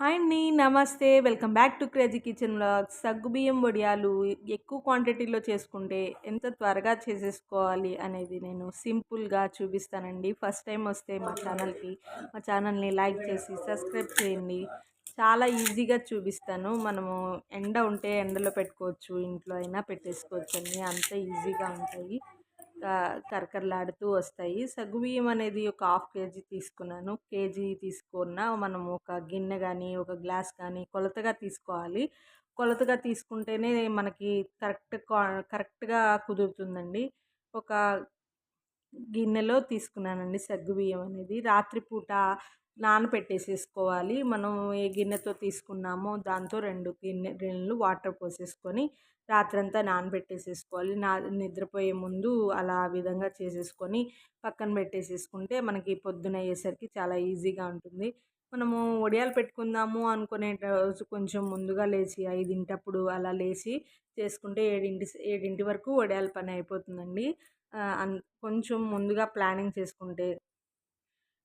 Hi అండి నమస్తే. Welcome back to crazy kitchen vlogs. సగ్గుబియ్యం వడియాలు ఎక్కువ క్వాంటిటీలో చేసుకుంటే ఎంత త్వరగా చేసేసుకోవాలి అనేది నేను సింపుల్గా చూపిస్తానండి. ఫస్ట్ టైం వస్తే మా ఛానల్కి మా ఛానల్ని లైక్ చేసి సబ్స్క్రైబ్ చేయండి. చాలా ఈజీగా చూపిస్తాను. మనము ఎండ ఉంటే ఎండలో పెట్టుకోవచ్చు ఇంట్లో అయినా పెట్టేసుకోవచ్చు అండి అంత ఈజీగా ఉంటాయి. కరకరలాడుతూ వస్తాయి. సగ్గుబియ్యం అనేది ఒక హాఫ్ కేజీ తీసుకున్నాను. కేజీ తీసుకున్న మనం ఒక గిన్నె కానీ ఒక గ్లాస్ కానీ కొలతగా తీసుకోవాలి. కొలతగా తీసుకుంటేనే మనకి కరెక్ట్ కరెక్ట్గా కుదురుతుందండి. ఒక గిన్నెలో తీసుకున్నానండి సగ్గుబియ్యం అనేది. రాత్రిపూట నానబెట్టేసేసుకోవాలి. మనం ఏ గిన్నెతో తీసుకున్నామో దాంతో రెండు గిన్నె గిన్నెలు వాటర్ పోసేసుకొని రాత్రంతా నానబెట్టేసేసుకోవాలి. నా నిద్రపోయే ముందు అలా విధంగా చేసేసుకొని పక్కన పెట్టేసేసుకుంటే మనకి పొద్దున అయ్యేసరికి చాలా ఈజీగా ఉంటుంది. మనము వడియాలు పెట్టుకుందాము అనుకునే రోజు కొంచెం ముందుగా లేచి ఐదింటప్పుడు అలా లేచి చేసుకుంటే ఏడింటి ఏడింటి వరకు వడియాల పని అయిపోతుందండి. కొంచెం ముందుగా ప్లానింగ్ చేసుకుంటే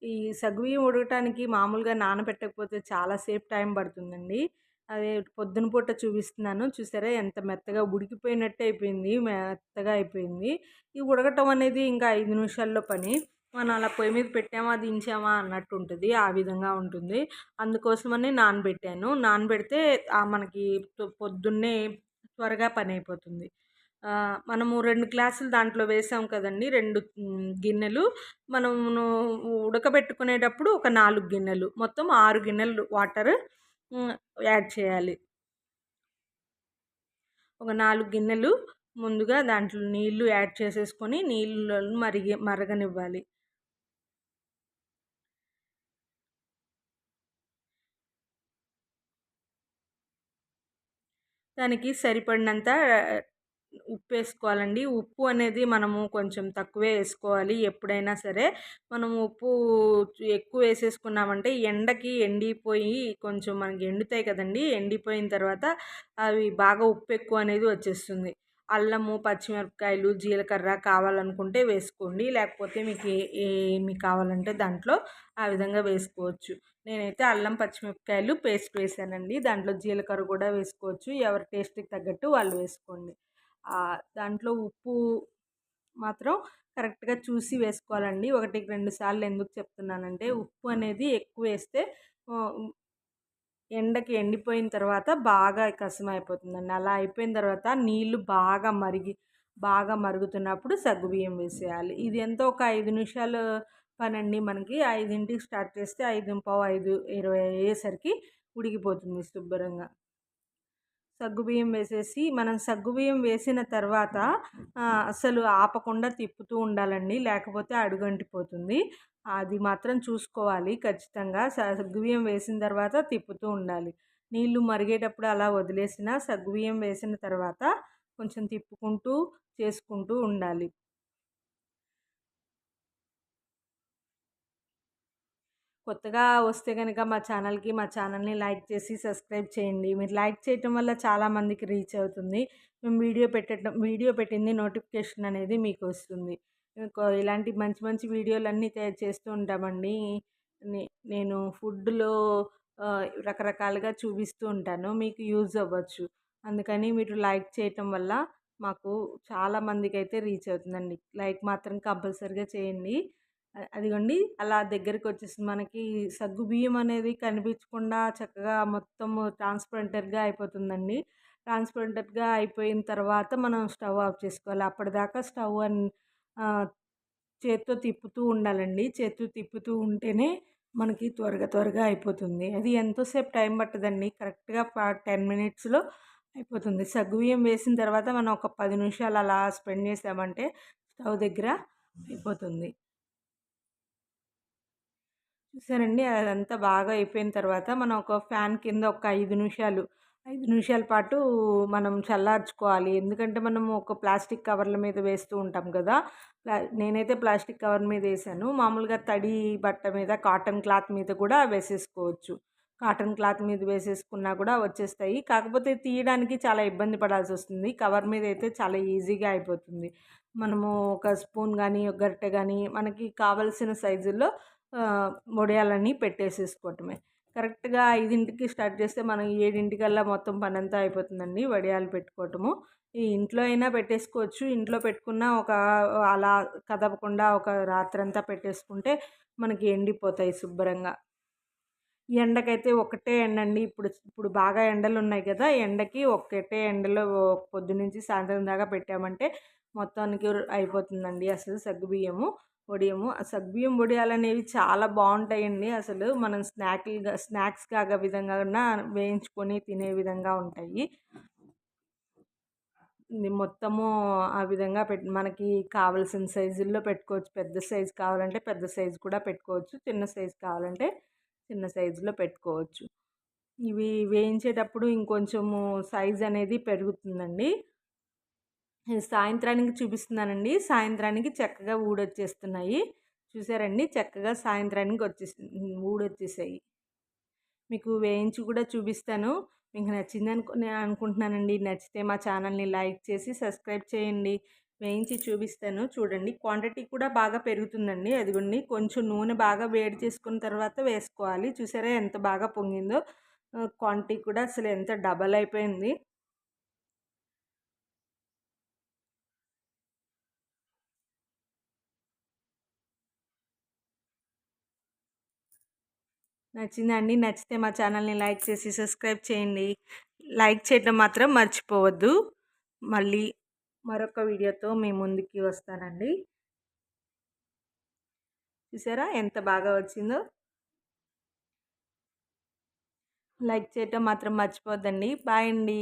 ఈ సగ్గుబియ్యం ఉడకటానికి మామూలుగా నానబెట్టకపోతే చాలాసేపు టైం పడుతుందండి. అదే పొద్దున పూట చూపిస్తున్నాను. చూసారా ఎంత మెత్తగా ఉడికిపోయినట్టు అయిపోయింది. మెత్తగా అయిపోయింది. ఈ ఉడకటం అనేది ఇంకా ఐదు నిమిషాల్లో పని. మనం అలా పొయ్యి మీద పెట్టామా దించామా అన్నట్టు ఉంటుంది. ఆ విధంగా ఉంటుంది. అందుకోసమని నానబెట్టాను. నానబెడితే మనకి పొద్దున్నే త్వరగా పని అయిపోతుంది. మనము రెండు గ్లాసులు దాంట్లో వేసాం కదండి రెండు గిన్నెలు. మనము ఉడకబెట్టుకునేటప్పుడు ఒక నాలుగు గిన్నెలు మొత్తం ఆరు గిన్నెలు వాటర్ యాడ్ చేయాలి. ఒక నాలుగు గిన్నెలు ముందుగా దాంట్లో నీళ్ళు యాడ్ చేసేసుకొని నీళ్ళు మరిగి మరగనివ్వాలి. దానికి సరిపడినంత ఉప్పు వేసుకోవాలండి ఉప్పు అనేది మనము కొంచెం తక్కువే వేసుకోవాలి. ఎప్పుడైనా సరే మనం ఉప్పు ఎక్కువ వేసేసుకున్నామంటే ఎండకి ఎండిపోయి కొంచెం మనకి ఎండుతాయి కదండి. ఎండిపోయిన తర్వాత అవి బాగా ఉప్పు ఎక్కువ అనేది వచ్చేస్తుంది. అల్లము పచ్చిమిరపకాయలు జీలకర్ర కావాలనుకుంటే వేసుకోండి. లేకపోతే మీకు ఏమి కావాలంటే దాంట్లో ఆ విధంగా వేసుకోవచ్చు. నేనైతే అల్లం పచ్చిమిరపకాయలు పేస్ట్ వేసానండి. దాంట్లో జీలకర్ర కూడా వేసుకోవచ్చు. ఎవరి టేస్ట్కి తగ్గట్టు వాళ్ళు వేసుకోండి. దాంట్లో ఉప్పు మాత్రం కరెక్ట్గా చూసి వేసుకోవాలండి. ఒకటికి రెండు సార్లు ఎందుకు చెప్తున్నానంటే ఉప్పు అనేది ఎక్కువ వేస్తే ఎండకి ఎండిపోయిన తర్వాత బాగా కసం అయిపోతుందండి అలా అయిపోయిన తర్వాత నీళ్ళు బాగా మరిగి బాగా మరుగుతున్నప్పుడు సగ్గుబియ్యం వేసేయాలి. ఇది ఎంతో ఒక ఐదు నిమిషాలు పనండి మనకి. ఐదింటికి స్టార్ట్ చేస్తే ఐదు పావు ఐదు ఇరవై అయ్యేసరికి ఉడికిపోతుంది శుభ్రంగా. సగ్గుబియ్యం వేసేసి మనం సగ్గుబియ్యం వేసిన తర్వాత అసలు ఆపకుండా తిప్పుతూ ఉండాలండి. లేకపోతే అడుగంటిపోతుంది. అది మాత్రం చూసుకోవాలి. ఖచ్చితంగా సగ్గుబియ్యం వేసిన తర్వాత తిప్పుతూ ఉండాలి. నీళ్ళు మరిగేటప్పుడు అలా వదిలేసిన సగ్గుబియ్యం వేసిన తర్వాత కొంచెం తిప్పుకుంటూ చేసుకుంటూ ఉండాలి. కొత్తగా వస్తే కనుక మా ఛానల్కి మా ఛానల్ని లైక్ చేసి సబ్స్క్రైబ్ చేయండి. మీరు లైక్ చేయటం వల్ల చాలామందికి రీచ్ అవుతుంది. మేము వీడియో పెట్టడం వీడియో పెట్టింది నోటిఫికేషన్ అనేది మీకు వస్తుంది. ఇలాంటి మంచి మంచి వీడియోలన్నీ చేస్తూ ఉంటామండి. నేను ఫుడ్లో రకరకాలుగా చూపిస్తూ ఉంటాను. మీకు యూజ్ అవ్వచ్చు. అందుకని మీరు లైక్ చేయటం వల్ల మాకు చాలా మందికి అయితే రీచ్ అవుతుందండి. లైక్ మాత్రం కంపల్సరిగా చేయండి. అదిగోండి. అలా దగ్గరికి వచ్చేసి మనకి సగ్గు బియ్యం అనేది కనిపించకుండా చక్కగా మొత్తం ట్రాన్స్పరెంటర్గా అయిపోతుందండి. ట్రాన్స్పరెంటర్గా అయిపోయిన తర్వాత మనం స్టవ్ ఆఫ్ చేసుకోవాలి. అప్పటిదాకా స్టవ్ అని చేత్తో తిప్పుతూ ఉండాలండి. చేత్తో తిప్పుతూ ఉంటేనే మనకి త్వరగా త్వరగా అయిపోతుంది. అది ఎంతోసేపు టైం పట్టదండి. కరెక్ట్గా టెన్ మినిట్స్లో అయిపోతుంది. సగ్గుబియ్యం వేసిన తర్వాత మనం ఒక పది నిమిషాలు అలా స్పెండ్ చేసామంటే స్టవ్ దగ్గర అయిపోతుంది. చూసారండి? అదంతా బాగా అయిపోయిన తర్వాత మనం ఒక ఫ్యాన్ కింద ఒక ఐదు నిమిషాలు ఐదు నిమిషాల పాటు మనం చల్లార్చుకోవాలి. ఎందుకంటే మనం ఒక ప్లాస్టిక్ కవర్ల మీద వేస్తూ ఉంటాం కదా? నేనైతే ప్లాస్టిక్ కవర్ మీద వేసాను. మామూలుగా తడి బట్ట మీద కాటన్ క్లాత్ మీద కూడా వేసేసుకోవచ్చు. కాటన్ క్లాత్ మీద వేసేసుకున్నా కూడా వచ్చేస్తాయి. కాకపోతే తీయడానికి చాలా ఇబ్బంది పడాల్సి వస్తుంది. కవర్ మీద అయితే చాలా ఈజీగా అయిపోతుంది. మనము ఒక స్పూన్ కానీ ఒక గరిటె కానీ మనకి కావలసిన సైజుల్లో వడియాలని పెట్టేసేసుకోవటమే. కరెక్ట్గా ఐదింటికి స్టార్ట్ చేస్తే మనం ఏడింటికల్లా మొత్తం పని అంతా అయిపోతుందండి వడియాలు పెట్టుకోవటము. ఈ ఇంట్లో అయినా పెట్టేసుకోవచ్చు. ఇంట్లో పెట్టుకున్న ఒక అలా కదపకుండా ఒక రాత్రంతా పెట్టేసుకుంటే మనకి ఎండిపోతాయి శుభ్రంగా. ఎండకైతే ఒకటే ఎండండి. ఇప్పుడు ఇప్పుడు బాగా ఎండలు ఉన్నాయి కదా ఎండకి ఒకటే ఎండలో పొద్దునుంచి సాయంత్రం దాకా పెట్టామంటే మొత్తానికి అయిపోతుందండి అసలు సగ్గుబియ్యము వడియము. ఆ సగ్గుబియ్యం వడియాలు అనేవి చాలా బాగుంటాయండి. అసలు మనం స్నాక్లుగా స్నాక్స్ కాగా విధంగా వేయించుకొని తినే విధంగా ఉంటాయి. మొత్తము ఆ విధంగా పెట్ మనకి కావలసిన సైజుల్లో పెట్టుకోవచ్చు. పెద్ద సైజు కావాలంటే పెద్ద సైజు కూడా పెట్టుకోవచ్చు. చిన్న సైజు కావాలంటే చిన్న సైజులో పెట్టుకోవచ్చు. ఇవి వేయించేటప్పుడు ఇంకొంచెము సైజ్ అనేది పెరుగుతుందండి. సాయంత్రానికి చూపిస్తున్నానండి. సాయంత్రానికి చక్కగా ఊడొచ్చేస్తున్నాయి. చూసారండి? చక్కగా సాయంత్రానికి వచ్చేసి ఊడొచ్చేసాయి. మీకు వేయించి కూడా చూపిస్తాను. మీకు నచ్చింది అనుకు అనుకుంటున్నానండి. నచ్చితే మా ఛానల్ని లైక్ చేసి సబ్స్క్రైబ్ చేయండి. వేయించి చూపిస్తాను. చూడండి క్వాంటిటీ కూడా బాగా పెరుగుతుందండి. అదిగోండి కొంచెం నూనె బాగా వేడి చేసుకున్న తర్వాత వేసుకోవాలి. చూసారా ఎంత బాగా పొంగిందో? క్వాంటిటీ కూడా అసలు ఎంత డబల్ అయిపోయింది. నచ్చిందండి నచ్చితే మా ఛానల్ని లైక్ చేసి సబ్స్క్రైబ్ చేయండి. లైక్ చేయడం మాత్రం మర్చిపోవద్దు. మళ్ళీ మరొక వీడియోతో మీ ముందుకి వస్తానండి. చూసారా ఎంత బాగా వచ్చిందో? లైక్ చేయటం మాత్రం మర్చిపోద్దండి. బాయ్ అండి.